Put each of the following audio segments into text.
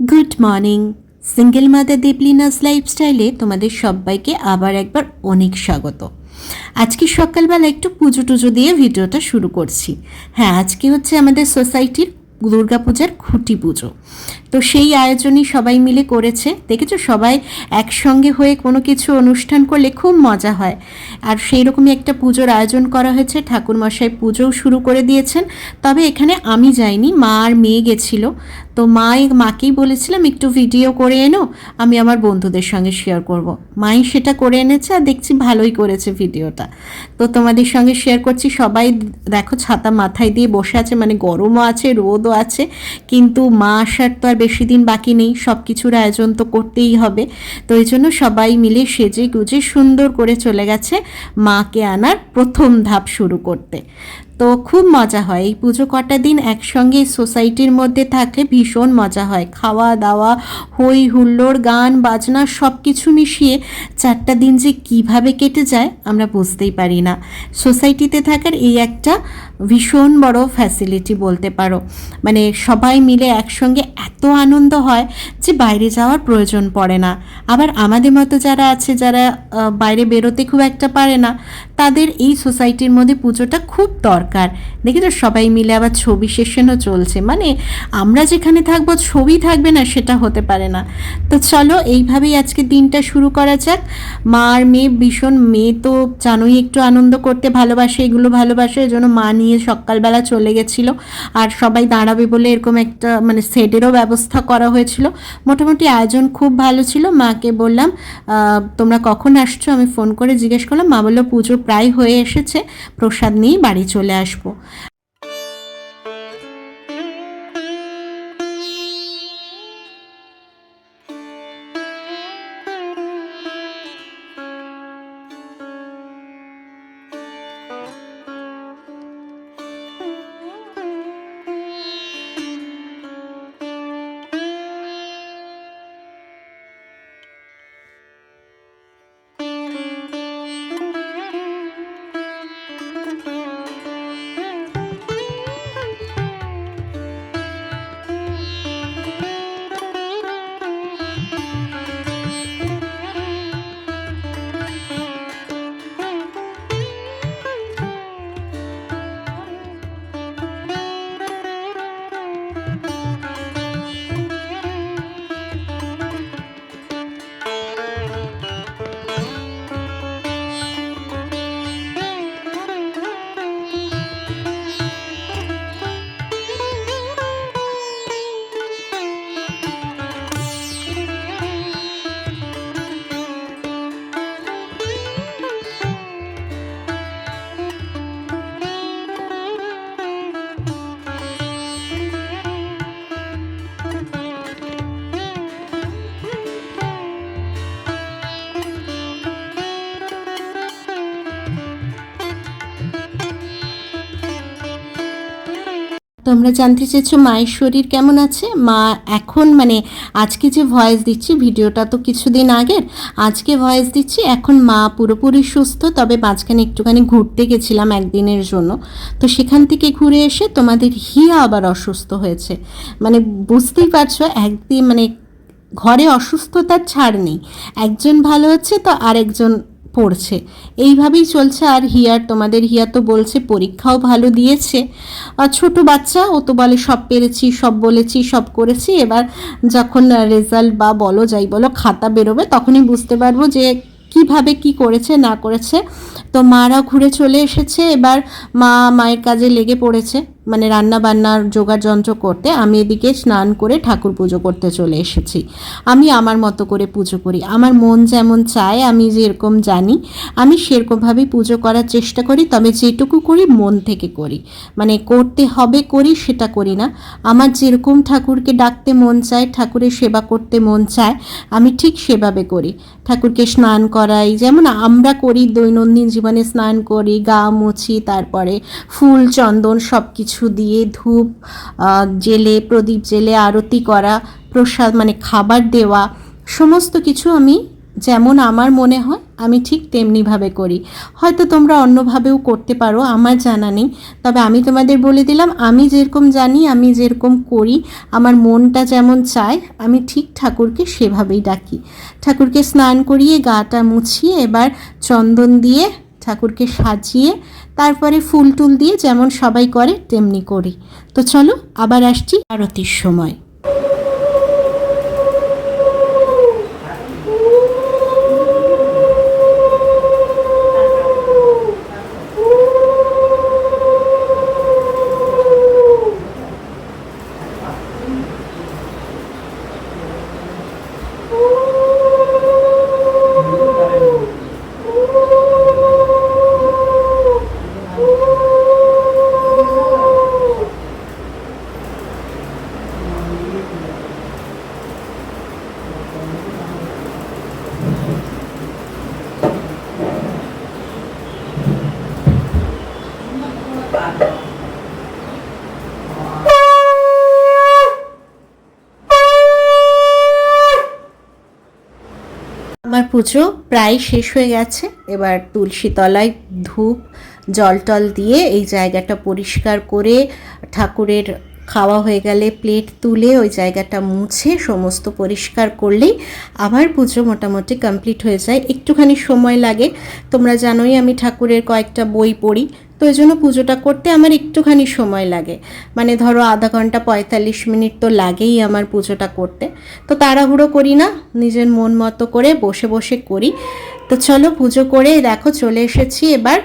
Good morning single mother Deblina's লাইফস্টাইলে তোমাদের সবাইকে আবার একবার অনেক স্বাগত। আজকে সকালবেলা একটু পুজো টুজো দিয়ে ভিডিওটা শুরু করছি। হ্যাঁ আজকে হচ্ছে আমাদের সোসাইটির দুর্গাপূজার খুঁটি পুজো। তো সেই আয়োজনই সবাই মিলে করেছে। দেখেছ, সবাই একসঙ্গে হয়ে কোনো কিছু অনুষ্ঠান করলে খুব মজা হয়। আর সেই রকমই একটা পুজোর আয়োজন করা হয়েছে। ঠাকুরমশাই পুজোও শুরু করে দিয়েছেন। তবে এখানে আমি যাইনি, মা আর মেয়ে গেছিল। তো মা মাকেই বলেছিলাম, একটু ভিডিও করে এনো, আমি আমার বন্ধুদের সঙ্গে শেয়ার করব। মাই সেটা করে এনেছে আর দেখছি ভালোই করেছে ভিডিওটা তো তোমাদের সঙ্গে শেয়ার করছি, সবাই দেখো ছাতা মাথায় দিয়ে বসে আছে মানে গরমও আছে, রোদও আছে, কিন্তু মা আসার তো আর বেশি দিন বাকি নেই সব কিছুর আয়োজন তো করতেই হবে। তো এই জন্য সবাই মিলে সেজে গুজে সুন্দর করে চলে গেছে মাকে আনার প্রথম ধাপ শুরু করতে। তো খুব মজা হয়। এই পুজো কটা দিন একসঙ্গে সোসাইটির মধ্যে থাকলে ভীষণ মজা হয়। খাওয়া দাওয়া হই হুল্লোড়, গান, বাজনা সব কিছু মিশিয়ে চারটা দিন যে কীভাবে কেটে যায় আমরা বুঝতেই পারি না। সোসাইটিতে থাকার এই একটা ভীষণ বড় ফ্যাসিলিটি বলতে পারো। মানে সবাই মিলে একসঙ্গে এত আনন্দ হয় যে বাইরে যাওয়ার প্রয়োজন পড়ে না। আবার আমাদের মতো যারা আছে, যারা বাইরে বেরোতে খুব একটা পারে না, তাদের এই সোসাইটির মধ্যে পুজোটা খুব দরকার। দেখি তো সবাই মিলে আবার ছবি সেশনও চলছে। মানে আমরা যেখানে থাকব, ছবি থাকবে না, সেটা হতে পারে না। তো চলো, এইভাবেই আজকে দিনটা শুরু করা যাক। মা আর মেয়ে ভীষণ, মেয়ে তো জানোই একটু আনন্দ করতে ভালোবাসে, এগুলো ভালোবাসে এই জন্য মা নিয়ে সকালবেলা চলে গেছিল। আর সবাই দাঁড়াবে বলে এরকম একটা মানে সেটেরও ব্যবস্থা করা হয়েছিল। মোটামুটি আয়োজন খুব ভালো ছিল। মাকে বললাম তোমরা কখন আসছো? আমি ফোন করে জিজ্ঞেস করলাম, মা বলল পুজো প্রায় হয়ে এসেছে। প্রসাদ নিয়েই বাড়ি চলে আসব। তোমরা জানতে চেয়েছো মায়ের শরীর কেমন আছে? মা এখন মানে আজকে যে ভয়েস দিচ্ছি, ভিডিওটা তো কিছুদিন আগের, আজকে ভয়েস দিচ্ছি, এখন মা পুরোপুরি সুস্থ, তবে মাঝখানে একটুখানি ঘুরতে গেছিলাম একদিনের জন্য। তো সেখান থেকে ঘুরে এসে তোমাদের হিয়া আবার অসুস্থ হয়েছে। মানে বুঝতেই পারছ, একদিন মানে ঘরে অসুস্থতার ছাড় নেই। একজন ভালো হচ্ছে তো আরেকজন পড়ছে। এইভাবেই চলছে আর হিয়ার তোমাদের হিয়া তো বলছে পরীক্ষাও ভালো দিয়েছে। আর ছোট বাচ্চা, ও তো বলে সব পেরেছি, সব বলেছি, সব করেছি। এবার যখন রেজাল্ট বা বলো, যাই বলো, খাতা বেরোবে, তখনই বুঝতে পারব যে কীভাবে কি করেছে, না করেছে। তো মারা ঘুরে চলে এসেছে। এবার মা মায়ের কাজে লেগে পড়েছে। মানে রান্না বান্নার জোগাড় যন্ত্র করতে আমি এদিকে স্নান করে ঠাকুর পুজো করতে চলে এসেছি। আমি আমার মতো করে পুজো করি। আমার মন যেমন চায়, আমি যেরকম জানি, আমি সেরকমভাবেই পুজো করার চেষ্টা করি, তবে যেটুকু করি মন থেকে করি। মানে করতে হবে, করি, সেটা করি না। আমার যেরকম ঠাকুরকে ডাকতে মন চায়, ঠাকুরের সেবা করতে মন চায়, আমি ঠিক সেভাবে করি। ঠাকুরকে স্নান করাই, যেমন আমরা করি দৈনন্দিন জীবনে স্নান করি, গা মুছি, তারপরে ফুল, চন্দন সব কিছু দিয়ে ধূপ জেলে, প্রদীপ জেলে, আরতি করা, প্রসাদ মানে খাবার দেওয়া, সমস্ত কিছু আমি যেমন আমার মনে হয় আমি ঠিক তেমনিভাবে করি। হয়তো তোমরা অন্যভাবেও করতে পারো, আমার জানা নেই। তবে আমি তোমাদের বলে দিলাম, আমি যেরকম জানি, আমি যেরকম করি, আমার মনটা যেমন চায়, আমি ঠিক ঠাকুরকে সেভাবেই ডাকি। ঠাকুরকে স্নান করিয়ে গাটা মুছিয়ে, এবার চন্দন দিয়ে ঠাকুরকে সাজিয়ে তারপরে ফুল টুল দিয়ে যেমন সবাই করে, তেমনি করি। তো চলো, আবার আসছি আরতির সময় আমার পুজো প্রায় শেষ হয়ে গেছে। এবার তুলসী তলায় ধূপ, জল টল দিয়ে এই জায়গাটা পরিষ্কার করে ঠাকুরের খাওয়া হয়ে গেলে প্লেট তুলে ওই জায়গাটা মুছে সমস্ত পরিষ্কার করলেই আমার পুজো মোটামুটি কমপ্লিট হয়ে যায়। একটুখানি সময় লাগে। তোমরা জানোই আমি ঠাকুরের কয়েকটা বই পড়ি। তো এই জন্য পুজোটা করতে আমার একটুখানি সময় লাগে। মানে ধরো আধা ঘণ্টা পঁয়তাল্লিশ মিনিট তো লাগেই আমার পুজোটা করতে। তো তাড়াহুড়ো করি না, নিজের মন মতো করে বসে বসে করি। তো চলো পুজো করে দেখো চলে এসেছি এবার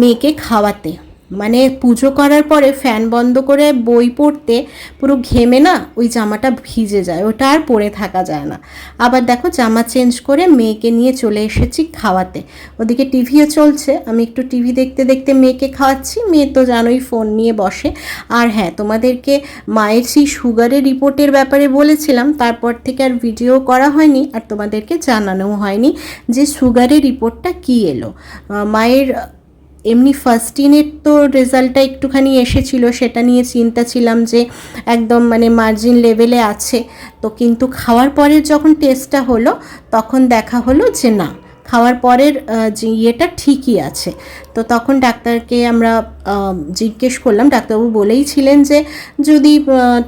মেয়েকে খাওয়াতে। মানে পুজো করার পরে ফ্যান বন্ধ করে বই পড়তে পুরো ঘেমে না ওই জামাটা ভিজে যায়, ওটা আর পরে থাকা যায় না। আবার দেখো জামা চেঞ্জ করে মেয়েকে নিয়ে চলে এসেছি খাওয়াতে। ওদিকে টিভিও চলছে, আমি একটু টিভি দেখতে দেখতে মেয়েকে খাওয়াচ্ছি, মেয়ে তো জানোই ফোন নিয়ে বসে। আর হ্যাঁ তোমাদেরকে মায়ের সেই সুগারের রিপোর্টের ব্যাপারে বলেছিলাম, তারপর থেকে আর ভিডিও করা হয়নি আর তোমাদেরকে জানানোও হয়নি যে সুগারের রিপোর্টটা কী এলো। মায়ের এমনি ফার্স্ট ইনের তো রেজাল্টটা একটুখানি এসেছিল, সেটা নিয়ে চিন্তা ছিলাম যে একদম মানে মার্জিন লেভেলে আছে। তো কিন্তু খাওয়ার পরে যখন টেস্টটা হলো, তখন দেখা হলো যে না, খাওয়ার পরের যে ইয়েটা ঠিকই আছে। তো তখন ডাক্তারকে আমরা জিজ্ঞেস করলাম, ডাক্তারবাবু বলেই ছিলেন যে যদি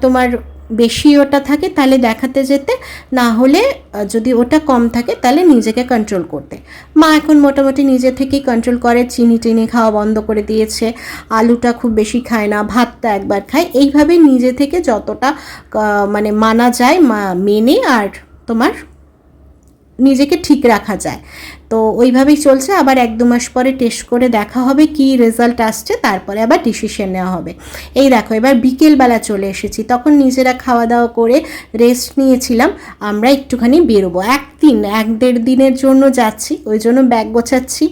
তোমার বেশি ওটা থাকে, তাহলে দেখাতে যেতে, না হলে যদি ওটা কম থাকে, তাহলে নিজেকে কন্ট্রোল করতে। মা এখন মোটামুটি নিজে থেকেই কন্ট্রোল করে, চিনি টিনি খাওয়া বন্ধ করে দিয়েছে, আলুটা খুব বেশি খায় না, ভাতটা একবার খায়। এইভাবে নিজে থেকে যতটা মানে মানা যায়, মা, মেনে আর তোমার নিজেকে ঠিক রাখা যায়। তো ওইভাবেই চলছে, আবার এক দু মাস পরে টেস্ট করে দেখা হবে কি রেজাল্ট আসছে, তারপরে আবার ডিসিশন নেওয়া হবে। এই দেখো, এবার বিকেলবেলা চলে এসেছি, তখন নিজেরা খাওয়া দাওয়া করে রেস্ট নিয়েছিলাম, আমরা একটুখানি বেরোবো। এক দিন এক দেড় দিনের জন্য যাচ্ছি, ওই জন্য ব্যাগ গোছাচ্ছি।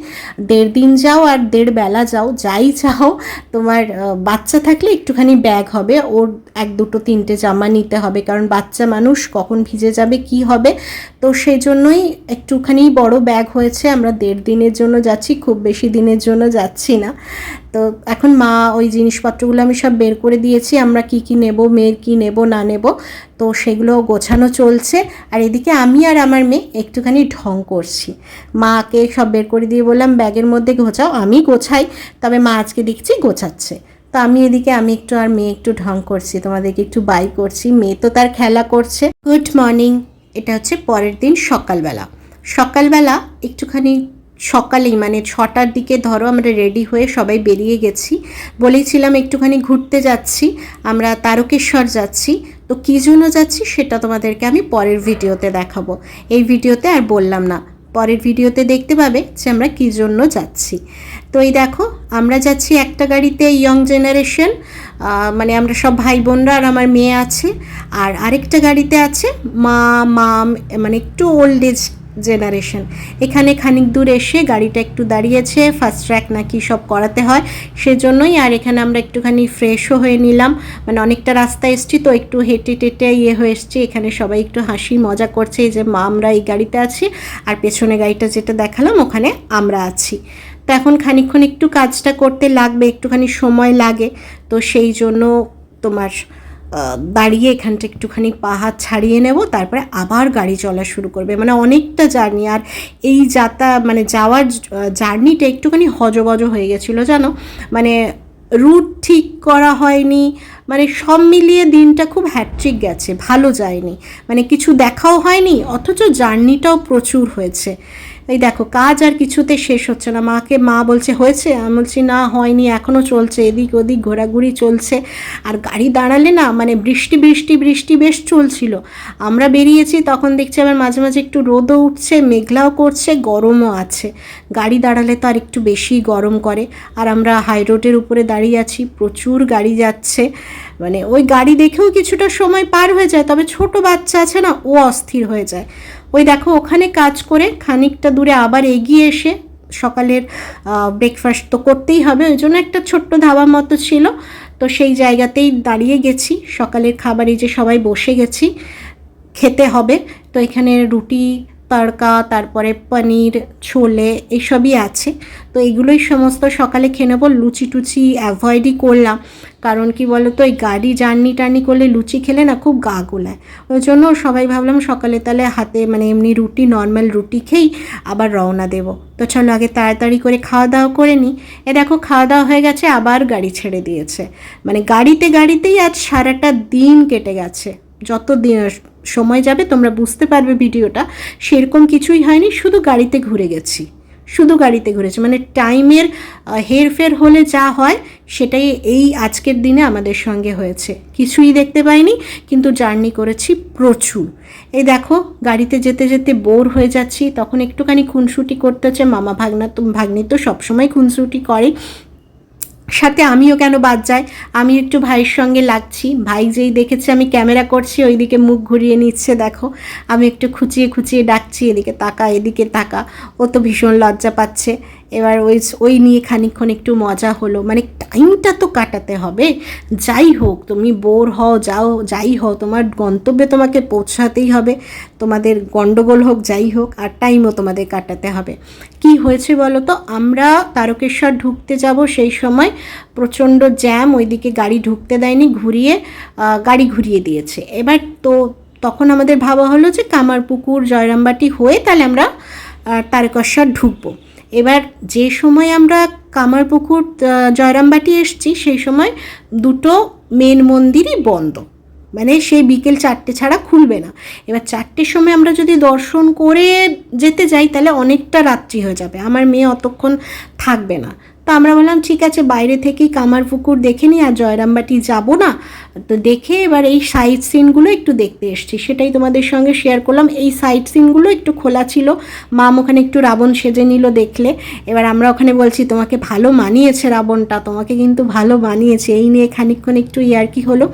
দেড় দিন যাও আর দেড় বেলা যাও, যাই চাও তোমার বাচ্চা থাকলে একটুখানি ব্যাগ হবে, ওর এক দুটো তিনটে জামা নিতে হবে, কারণ বাচ্চা মানুষ কখন ভিজে যাবে, কি হবে, তো সেই জন্যই একটুখানি বড় ব্যাগ হয়েছে। আমরা দেড় দিনের জন্য যাচ্ছি, খুব বেশি দিনের জন্য যাচ্ছি না। তো এখন মা ওই জিনিসপত্রগুলো আমি সব বের করে দিয়েছি, আমরা কি কি নেব, মেয়ের কি নেব, না নেব, তো সেগুলো গোছানো চলছে। আর এদিকে আমি আর আমার মেয়ে একটুখানি ঢং করছি। মাকে সব বের করে দিয়ে বললাম, ব্যাগের মধ্যে গোছাও, আমি গোছাই, তবে মা আজকে দেখছি গোছাচ্ছে। তো আমি এদিকে, আমি একটু আর মেয়ে একটু ঢং করছি, তোমাদেরকে একটু বাই করছি, মেয়ে তো তার খেলা করছে। গুড মর্নিং, এটা হচ্ছে পরের দিন সকালবেলা। সকালবেলা একটুখানি সকালেই মানে ছটার দিকে ধরো আমরা রেডি হয়ে সবাই বেরিয়ে গেছি। বলেছিলাম একটুখানি ঘুরতে যাচ্ছি, আমরা তারকেশ্বর যাচ্ছি। তো কী জন্য যাচ্ছি সেটা তোমাদেরকে আমি পরের ভিডিওতে দেখাবো। এই ভিডিওতে আর বললাম না, পরের ভিডিওতে দেখতে পাবে যে আমরা কী জন্য যাচ্ছি। তো এই দেখো, আমরা যাচ্ছি একটা গাড়িতে ইয়ং জেনারেশন মানে আমরা সব ভাই বোনরা আর আমার মেয়ে আছে। আর আরেকটা গাড়িতে আছে মা, মাম মানে একটু ওল্ড এজ জেনারেশন। এখানে খানিক দূর এসে গাড়িটা একটু দাঁড়িয়েছে ফার্স্ট ট্র্যাক নাকি সব করাতে হয়, সেজন্যই আর এখানে আমরা একটুখানি ফ্রেশও হয়ে নিলাম। মানে অনেকটা রাস্তা এসছি তো একটু হেঁটে টেটে ইয়ে হয়ে এসছি। এখানে সবাই একটু হাসি মজা করছে, এই যে মা, আমরা এই গাড়িতে আছি আর পেছনে গাড়িটা যেটা দেখালাম, ওখানে আমরা আছি। তো এখন খানিকক্ষণ একটু কাজটা করতে লাগবে, একটুখানি সময় লাগে, তো সেই জন্য তোমার দাঁড়িয়ে এখানটা একটুখানি পাহাড় ছাড়িয়ে নেব, তারপরে আবার গাড়ি চলা শুরু করবে। মানে অনেকটা জার্নি, আর এই যাতা মানে যাওয়ার জার্নিটা একটুখানি হজবজ হয়ে গেছিল, জানো? মানে রুট ঠিক করা হয়নি মানে সব মিলিয়ে দিনটা খুব হ্যাট্রিক গেছে, ভালো যায়নি। মানে কিছু দেখাও হয়নি, অথচ জার্নিটাও প্রচুর হয়েছে। এই দেখো, কাজ আর কিছুতে শেষ হচ্ছে না। মাকে মা বলছে, হয়েছে? আমি বলছি, না, হয়নি এখনও চলছে। এদিক ওদিক ঘোরাঘুরি চলছে। আর গাড়ি দাঁড়ালে না মানে বৃষ্টি বৃষ্টি বৃষ্টি বেশ চলছিল। আমরা বেরিয়েছি, তখন দেখছি আবার মাঝে মাঝে একটু রোদও উঠছে, মেঘলাও করছে, গরমও আছে। গাড়ি দাঁড়ালে তো আর একটু বেশি গরম করে। আর আমরা হাই রোডের উপরে দাঁড়িয়ে আছি, প্রচুর গাড়ি যাচ্ছে। মানে ওই গাড়ি দেখেও কিছুটা সময় পার হয়ে যায়, তবে ছোট বাচ্চা আছে না, ও অস্থির হয়ে যায়। ওই দেখো, ওখানে কাজ করে খানিকটা দূরে আবার এগিয়ে এসে সকালের ব্রেকফাস্ট তো করতেই হবে। ওই জন্য একটা ছোট্ট ধাবা মতো ছিল। তো সেই জায়গাতেই দাঁড়িয়ে গেছি। সকালের খাবারে যে সবাই বসে গেছি, খেতে হবে। তো এখানে রুটি তড়কা, তারপরে পনির, ছোলে এইসবই আছে। তো এগুলোই সমস্ত সকালে খেয়ে নেব। লুচি টুচি অ্যাভয়েডই করলাম। কারণ কি বলো তো এই গাড়ি জার্নি টার্নি করলে লুচি খেলে না খুব গা গোলায়। ওই জন্য সবাই ভাবলাম সকালে তাহলে হাতে মানে এমনি রুটি নর্মাল রুটি খেয়েই আবার রওনা দেব। তো চলো আগে তাড়াতাড়ি করে খাওয়া দাওয়া করে নিই। এ দেখো খাওয়া দাওয়া হয়ে গেছে, আবার গাড়ি ছেড়ে দিয়েছে। মানে গাড়িতে গাড়িতেই আজ সারাটা দিন কেটে গেছে। যত দিন সময় যাবে তোমরা বুঝতে পারবে ভিডিওটা, সেরকম কিছুই হয়নি, শুধু গাড়িতে ঘুরে গেছি। শুধু গাড়িতে ঘুরেছি মানে টাইমের হেরফের হলে যা হয়, সেটাই এই আজকের দিনে আমাদের সঙ্গে হয়েছে। কিছুই দেখতে পাইনি, কিন্তু জার্নি করেছি প্রচুর। এই দেখো, গাড়িতে যেতে যেতে বোর হয়ে যাচ্ছি, তখন একটুখানি খুনসুটি করতে হচ্ছে মামা ভাগনা তো, ভাগ্নি তো সবসময় খুনসুটি করে। সাথে আমিও কেন বাদ যাই? আমি একটু ভাইয়ের সঙ্গে লাগছি। ভাই যেই দেখেছে আমি ক্যামেরা করছি, ওইদিকে মুখ ঘুরিয়ে নিচ্ছে, দেখো। আমি একটু খুঁচিয়ে খুঁচিয়ে ডাকছি, এদিকে তাকা এদিকে তাকা। ও তো ভীষণ লজ্জা পাচ্ছে। এবার ওই ওই নিয়ে খানিকক্ষণ একটু মজা হলো। মানে টাইমটা তো কাটাতে হবে। যাই হোক, তুমি বোর হও, যাও, যাই হও, তোমার গন্তব্যে তোমাকে পৌঁছাতেই হবে। তোমাদের গণ্ডগোল হোক, যাই হোক, আর টাইমও তোমাদের কাটাতে হবে। কি হয়েছে বলো তো? আমরা তারকেশ্বর ঢুকতে যাব সেই সময়। প্রচণ্ড জ্যাম, ওইদিকে গাড়ি ঢুকতে দেয়নি, ঘুরিয়ে গাড়ি ঘুরিয়ে দিয়েছে। এবার তো তখন আমাদের ভাবা হলো যে কামারপুকুর, জয়রামবাটি হয়ে তাহলে আমরা তারকেশ্বর ঢুকবো। এবার যে সময় আমরা কামারপুকুর জয়রামবাটি এসছি, সেই সময় দুটো মেন মন্দিরই বন্ধ। মানে সেই বিকেল চারটে ছাড়া খুলবে না। এবার চারটের সময় আমরা যদি দর্শন করে যেতে যাই, তাহলে অনেকটা রাত্রি হয়ে যাবে। আমার মেয়ে অতক্ষণ থাকবে না। তো আমরা বললাম, ঠিক আছে, বাইরে থেকেই কামার পুকুর দেখে নিই আর জয়রামবাটি যাব না। তো দেখে এবার এই সাইড সিনগুলো একটু দেখতে এসছি। সেটাই তোমাদের সঙ্গে শেয়ার করলাম। এই সাইড সিনগুলো একটু খোলা ছিল। মাম ওখানে একটু রাবণ সেজে নিল দেখলে। এবার আমরা ওখানে বলছি, তোমাকে ভালো মানিয়েছে রাবণটা। তোমাকে কিন্তু ভালো মানিয়েছে। এই নিয়ে খানিকক্ষণ একটু ইয়ার্কি হলো।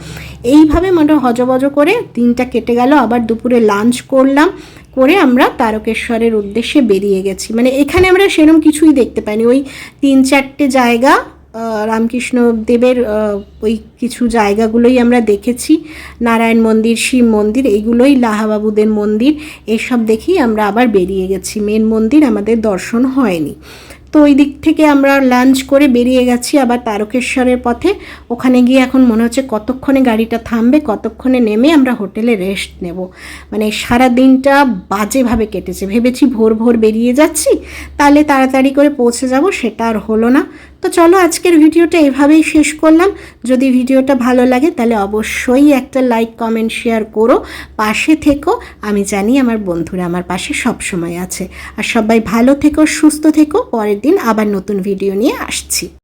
এইভাবে মানে হজবজ করে দিনটা কেটে গেল। আবার দুপুরে লাঞ্চ করলাম। করে আমরা তারকেশ্বরের উদ্দেশ্যে বেরিয়ে গেছি। মানে এখানে আমরা সেরকম কিছুই দেখতে পাইনি। ওই তিন চারটে জায়গা রামকৃষ্ণ দেবের ওই কিছু জায়গাগুলোই আমরা দেখেছি। নারায়ণ মন্দির, শিব মন্দির এইগুলোই লাহাবাবুদের মন্দির। এসব দেখেই আমরা আবার বেরিয়ে গেছি। মেন মন্দির আমাদের দর্শন হয়নি। তো ওই দিক থেকে আমরা লাঞ্চ করে বেরিয়ে গেছি আবার তারকেশ্বরের পথে। ওখানে গিয়ে এখন মনে হচ্ছে কতক্ষণে গাড়িটা থামবে, কতক্ষণে নেমে আমরা হোটেলে রেস্ট নেব। মানে সারা দিনটা বাজেভাবে কেটেছে। ভেবেছি ভোর ভোর বেরিয়ে যাচ্ছি, তাহলে তাড়াতাড়ি করে পৌঁছে যাব, সেটা আর হলো না। তো চলো আজকের ভিডিওটা এভাবেই শেষ করলাম। যদি ভিডিওটা ভালো লাগে তাহলে অবশ্যই একটা লাইক কমেন্ট শেয়ার করো। পাশে থেকো। আমি জানি আমার বন্ধুরা আমার পাশে সব সময় আছে। আর সবাই ভালো থেকো, সুস্থ থেকো। পরের দিন আবার নতুন ভিডিও নিয়ে আসছি।